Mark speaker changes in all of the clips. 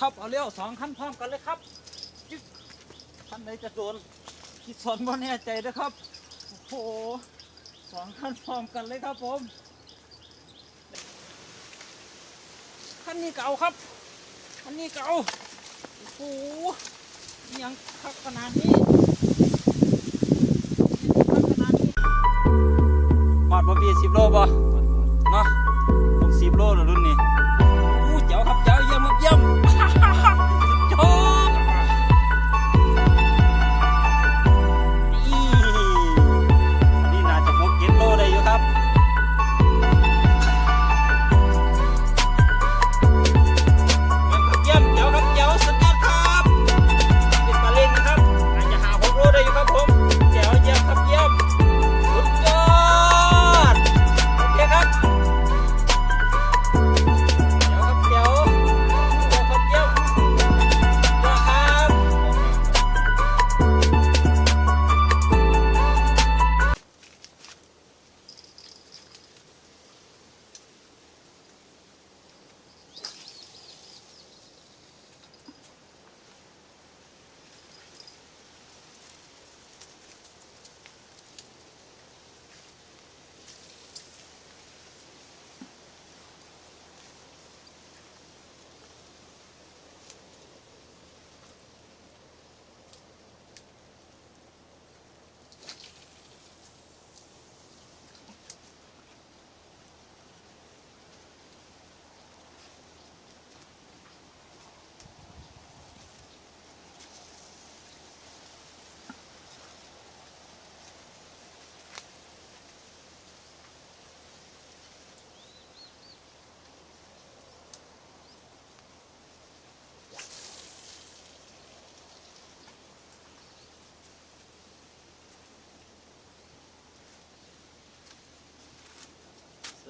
Speaker 1: ครับเอาเร็วสองขั้นพร้อมกันเลยครับจึ๊กขั้นไหนจะโดนคิดสอนบ่แน่ใจนะครับโอ้โหสองขั้นพร้อมกันเลยครับผมขั้นนี้เก่าครับขั้นนี้เก่าโอ้โหยังคักขนาดนี้คักขนาดนี้หอดบ่พี่สิบโลบ่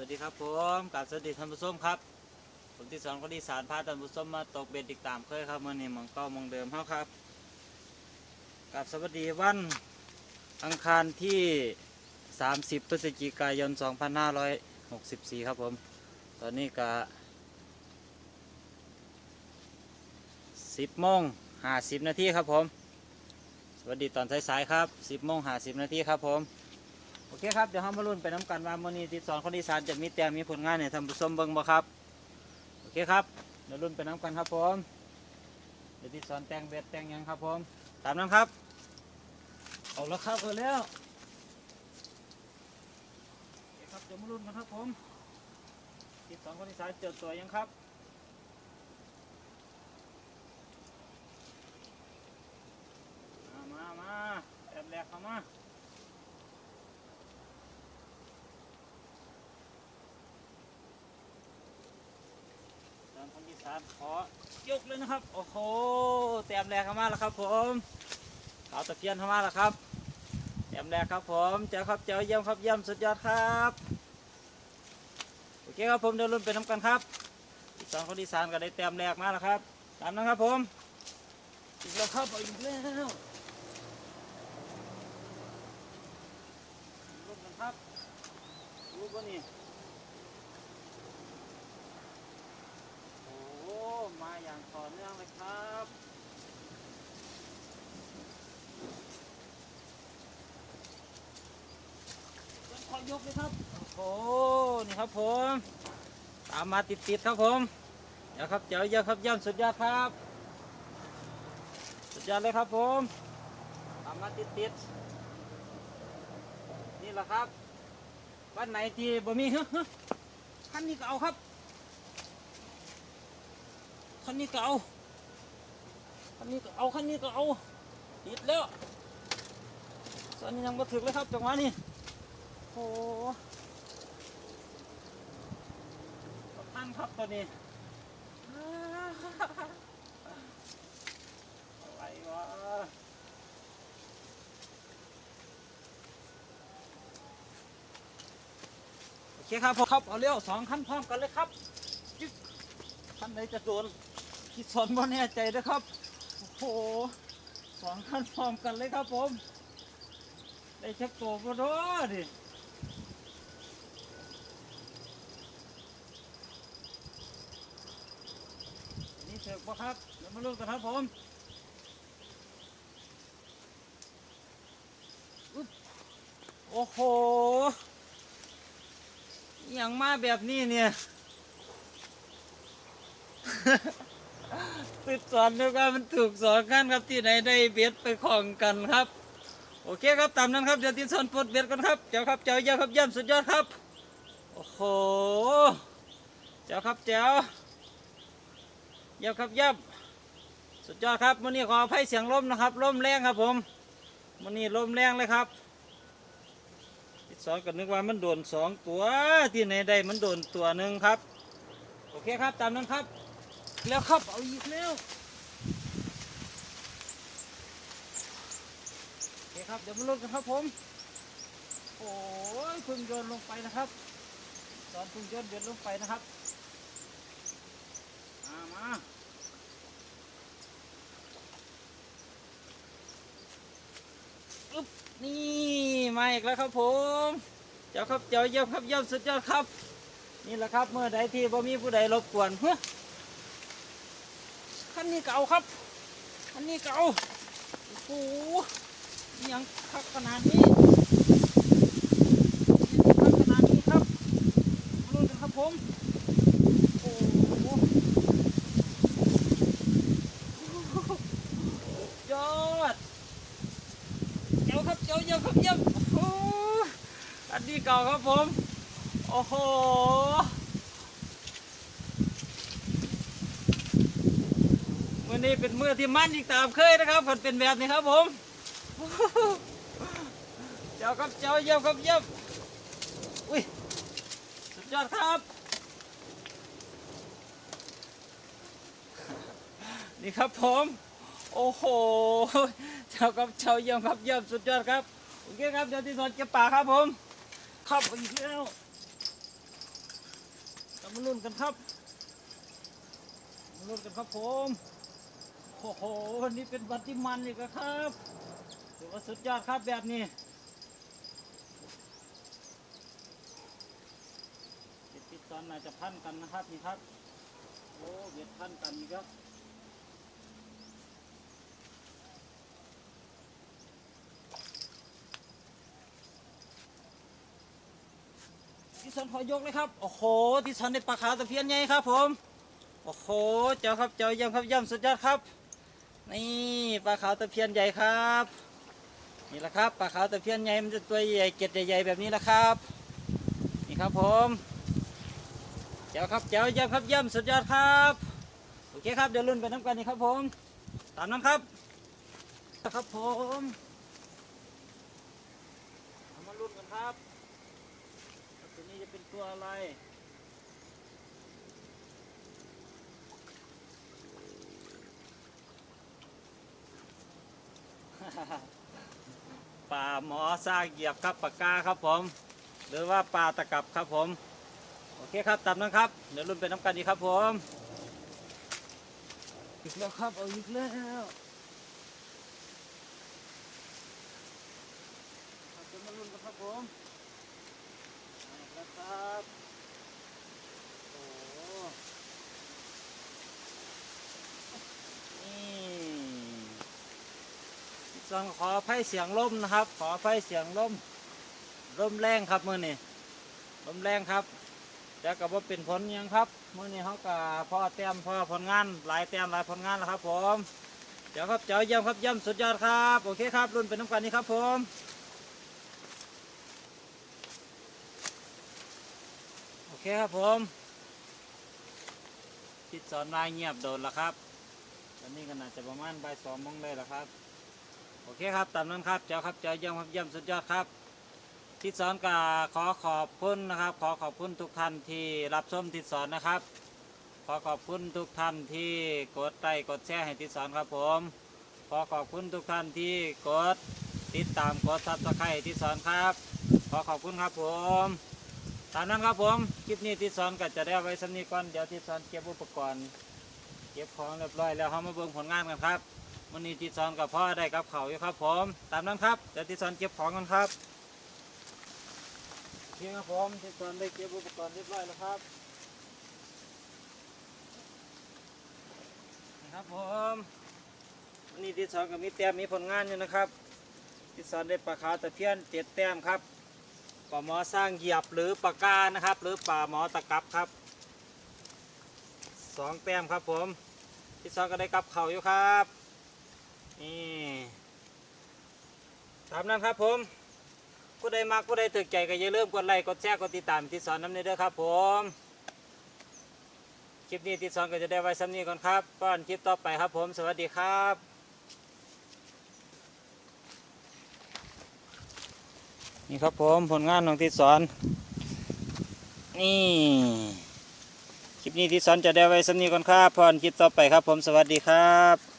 Speaker 1: วัสดีครับผมกับสวัสดีท่านผู้ชมครับ ผมที่สอนคนที่สารพาท่านผู้ชมมาตกเบ็ดติดตามเคยครับมื่อนี้มองก้าหมองเดิมเฮาครับกับสวัสดีวันอังคารที่ 30 พฤศจิกายน 2564 ครับผม ตอนนี้ก็10โมง50 นาทีครับผม สวัสดีตอนสายๆครับ 10โมง50 นาทีครับผม โอเคครับ เดี๋ยวเรามาลุ้นไปน้ำกันว่ามื่อนี้ที่สอนคนอีสานจะมีแต้มมีผลงานเนี่ยทำผู้ชมเบิ่งบ่ครับ โอเคครับ เดี๋ยวลุ้นไปน้ำกันครับผม เดี๋ยวที่สอนแต่งเบ็ดแต่งหยังครับผม ตามนั้นครับ เอาละครับเอาแล้วโอเคครับ เดี๋ยวมาลุ้นกันครับผมที่สอนคนอีสานเจอตัวยังครับ มามามาแอบแรกเข้ามา ตามคำที่สามขอยกเลยนะครับ โอ้โหแต้มแรกเข้ามาแล้วครับ ผมขาวตะเพียนเข้ามาแล้วครับแต้มแรกครับ ผมเจ้าครับเจ้าเยี่ยมครับเยี่ยมสุดยอดครับโอเคครับผมเดินรุ่นไปน้ำกันครับอีกสองคนที่สามก็ได้แต้มแรกมาแล้วครับตามนั้นครับผมอีกแล้วครับอาอีกแล้วรุ่นกันครับรู้ป่ะนี่อ้โหมาอย่างต่อเนื่องเลยครับเป็นขอ ยกเลยครับ โอ้โหนี่ครับผม ตามมาติดๆครับผมเดี๋ยวครับเจ้าเยอะครับย่ำสุดยอดครับ สุดยอดเลยครับผม ตามมาติดๆนี่แหละครับวันไหนที่บ่มีฮึฮึขั้นนี้ก็เอาครับคันนี้ก็เอาคันนี้ก็เอาคันนี้ก็เอาติดแล้วตอนนี้ยังมาถึงเลยครับจังหวะนี้ หตั้งครับตัวนี้อะไรวะโอเคครับผมครับเอาเร็วสองขั้นพร้อมกันเลยครับขั้นไหนจะโดนคิดสอนบ่แน่ใจนะครับโอ้โหสองขั้นพร้อมกันเลยครับผม ได้เช็คตัวก็รอดิ ถอะปะครับเดี๋ยวมาลุ้นกันครับผมอุ๊บโอ้โหอย่างมาแบบนี้เนี่ย ติดสอนด้วยกันมันถูกสอนกันครับที่ไหนได้เบ็ดไปของกันครับ โอเคครับตามนั้นครับเดี๋ยวติดสอนปลดเบ็ดกันครับเจ้าครับเจ้าเยี่ยมครับเยี่ยมสุดยอดครับ โอ้โห เจ้าครับเจ้า เยี่ยมครับเยี่ยมสุดยอดครับวันนี้ขออภัยเสียงลมนะครับลมแรงครับผมวันนี้ลมแรงเลยครับสอนกันนึกว่ามันโดนสองตัวที่ไหนได้มันโดนตัวหนึ่งครับ โอเคครับตามนั้นครับ แล้วครับเอาอีกแล้วโอเคครับเดี๋ยวมาลุ้นกันครับผมโอ้ยพึ่งโยนลงไปนะครับ สอนพึ่งโยนเบ็ดลงไปนะครับ มาอึ๊บนี่มาอีกแล้วครับผมเจ้าครับเจ้าเยี่ยมครับเยี่ยมสุดยอดครับ นี่แหละครับเมื่อใดที่บ่มีผู้ใดรบกวนเฮ้ยคันนี้เก่าครับคันนี้เก่าโอ้โหยังคักขนาดนี้คักขนาดนี้ครับมาลุ้นกันครับผม โอ้โหยอดเจ้าครับเจ้าเยี่ยมครับเยี่ยมโอ้โหอันนี้เก่าครับผม โอ้โห วันนี้เป็นมือที่มั่นอีกตามเคยนะครับผลเป็นแบบนี้ครับผม เจ้าครับเจ้าเยี่ยมครับเยี่ยมอุ้ยสุดยอดครับ นี่ครับผม โอ้โห เจ้าครับเจ้าเยี่ยมครับเยี่ยมสุดยอดครับ โอเคครับเดี๋ยวที่สอนเก็บป่าครับผมครับอีกแล้วเรามาลุ้นกันครับมาลุ้นกันครับผม โอ้โหวันนี้เป็นวันที่มันอีกแล้วครับถือว่าสุดยอดครับแบบนี้ติดติดตอนน่าจะพันกันนะครับนี่ครับ โอ้เบียดพันกันอีกครับที่สันขอยกเลยครับ โอ้โห ที่สันในปลาขาวตะเพียนใหญ่ครับผม โอ้โห เจ้าครับ เจ้าเยี่ยมครับเยี่ยมสุดยอดครับ นี่ปลาขาวตะเพียนใหญ่ครับนี่แหละครับปลาขาวตะเพียนใหญ่มันจะตัวใหญ่เกล็ดใหญ่ๆแบบนี้นะครับ นี่ครับผมเจ้าครับเจ้าเยี่ยมครับเยี่ยมสุดยอดครับโอเคครับเดี๋ยวรุ่นไปน้ำกันนี่ครับผมตามนั้นครับครับผมเอามารุ่นกันครับตัวนี้จะเป็นตัวอะไร ปลาหมอซากเหยียบครับปากกาครับผม หรือว่าปลาตะกับครับผม โอเคครับตามนั้นครับ เดี๋ยวรุ่นเป็นน้ำกันดีครับผมอีกแล้วครับเอาอีกแล้วจะมารุ่นกันครับผมมาอีกแล้วครับโอ้โหนี่ ส่วนขอไพ่เสียงล่มนะครับ ขอไพ่เสียงล่มล่มแรงครับมือนี่ล่มแรงครับแต่กับว่าเป็นผลยังครับมือนี่เขากับพ่อเตรียมพ่อผลงานหลายเตรียมหลายผลงานแล้วครับ ผม เดี๋ยวครับเจ้าเยี่ยมครับเยี่ยมสุดยอดครับโอเคครับรุ่นเป็นน้ำกันนี้ครับ ผมโอเคครับผมติดสอนลายเงียบโดนล้วครับตอนนี้ก็น่าจะประมาณบ่ายสองมงเลยล้วครับ โอเคครับตามนั้นครับเจ้าครับเจ้าเยี่ยมครับเยี่ยมสุดยอดครับที่สอนก็ขอขอบคุณนะครับ ขอขอบคุณทุกท่านที่รับชมที่สอนนะครับ ขอขอบคุณทุกท่านที่กดไลค์กดแชร์ให้ที่สอนครับผม ขอขอบคุณทุกท่านที่กดติดตามกดซับสไครต์ที่สอนครับ ขอขอบคุณครับผมตามนั้นครับผมคลิปนี้ที่สอนก็จะได้ไว้สำนีก่อนเดี๋ยวที่สอนเก็บอุปกรณ์ เก็บของเรียบร้อยแล้วเขามาเบิ่งผลงานกันครับ วันนี้ที่สอนกับพ่อได้กับเขาอยู่ครับผมตามนั้นครับเดี๋ยวที่สอนเก็บของกันครับโอเคครับผมที่สอนได้เก็บอุปกรณ์เรียบร้อยแล้วครับนะครับผมวันนี้ที่สอนกับมีแต้มมีผลงานอยู่นะครับที่สอนได้ปลาขาวตะเพียนเจ็ดแต้มครับปลาหมอสร้างเหยียบหรือปลากานะครับ หรือปลาหมอตะกับครับสองแต้มครับผมที่สอนก็ได้กับเข่าอยู่ครับ นี่ตามนั้นครับผมผู้ใดมักผู้ใดถึกใจก็อย่าลืมกดไลค์กดแชร์กดติดตามที่สอนน้ำเด้อครับผมคลิปนี้ที่สองก็จะได้ไว้ซ้ำนี้ก่อนครับป้อนคลิปต่อไปครับผม สวัสดีครับนี่ครับผมผลงานของที่สอน นี่คลิปนี้ที่สอนจะได้ไว้ซ้ำนี้ก่อนครับป้อนคลิปต่อไปครับผมสวัสดีครับ